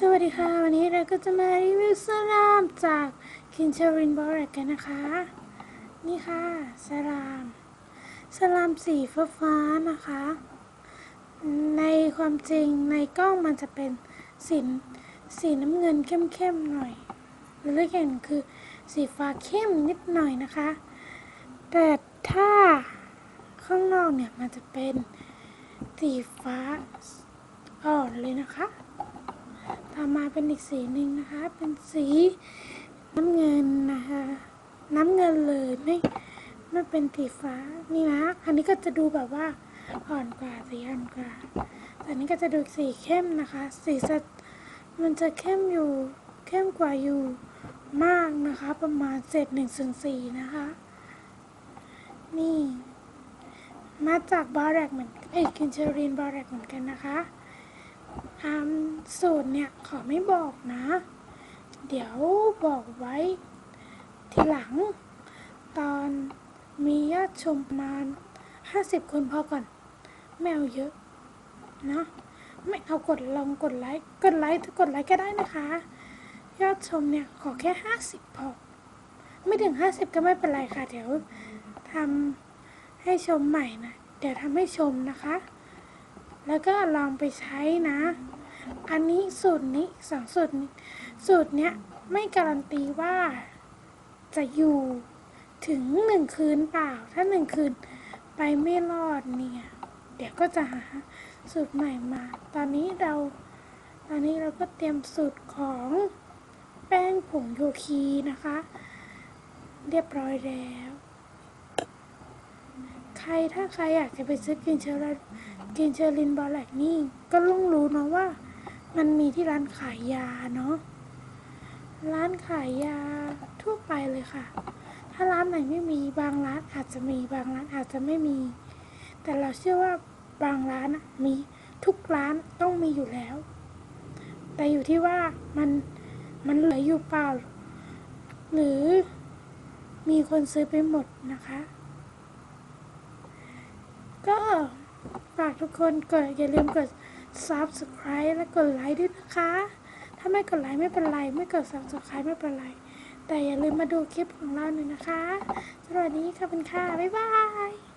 สวัสดีค่ะ วันนี้เราก็จะมารีวิวสลามจากคินเชอรินบอร์กันนะคะ นี่ค่ะสลามสลามสีฟ้าฟ้านะคะ ในความจริงในกล้องมันจะเป็นสีสีน้ำเงินเข้มๆหน่อย หรือเรียกอย่างหนึ่งคือสีฟ้าเข้มนิดหน่อยนะคะ แต่ถ้าข้างนอกเนี่ยมันจะเป็นสีฟ้าอ่อนเลยนะคะ ต่อมาเป็นอีกสีหนึ่งนะคะ เป็นสีน้ำเงินนะคะ น้ำเงินเลยไม่ไม่เป็นสีฟ้านี่นะอันนี้ก็จะดูแบบว่าอ่อนกว่าสีอ่อนกว่าแต่อันนี้ก็จะดูสีเข้มนะคะ สีจะมันจะเข้มอยู่เข้มกว่าอยู่มากนะคะ ประมาณเศษหนึ่งส่วนสี่นะคะ นี่ มาจากบอแรกเหมือนเอ้ยคินเชอรีนบอแรกเหมือนกันนะคะ อ่าสูตรเนี่ยขอไม่บอกนะ เดี๋ยวบอกไว้ ทีหลัง ตอนมียอดชมประมาณ50คนพอก่อนไม่เอาเยอะเนาะไม่เอากดลองกดไลค์กดไลค์กดไลค์ก็ได้นะคะ ยอดชมเนี่ยขอแค่50พอไม่ถึง50ก็ไม่เป็นไรค่ะ เดี๋ยวทำให้ชมใหม่นะ เดี๋ยวทำให้ชมนะคะ แล้วก็ลองไปใช้นะ อันนี้สูตรนี้สองสูตรนี้สูตรเนี้ยไม่การันตีว่า จะอยู่ถึงหนึ่งคืนเปล่า ถ้าหนึ่งคืนไปไม่รอดเนี่ย เดี๋ยวก็จะหาสูตรใหม่มา ตอนนี้เรา ตอนนี้เราก็เตรียมสูตรของแป้งผงโยคีนะคะ เรียบร้อยแล้ว ใครถ้าใครอยากจะไปซื้อกินเชอร์กินเชอรินบอลแลกนี่ ก็ต้องรู้เนาะว่า มันมีที่ร้านขายยาเนาะ ร้านขายยาทั่วไปเลยค่ะ ถ้าร้านไหนไม่มีบางร้านอาจจะมีบางร้านอาจจะไม่มี แต่เราเชื่อว่าบางร้านมีทุกร้านต้องมีอยู่แล้ว แต่อยู่ที่ว่ามันมันเหลืออยู่เปล่า หรือมีคนซื้อไปหมดนะคะ ก็ฝากทุกคนกดอย่าลืมกด subscribe และกดไลค์ด้วยนะคะ ถ้าไม่กดไลค์ไม่เป็นไร ไม่กด subscribe ไม่เป็นไร แต่อย่าลืมมาดูคลิปของเราหน่อยนะคะ สวัสดีค่ะคุณค่ะ บ๊ายบาย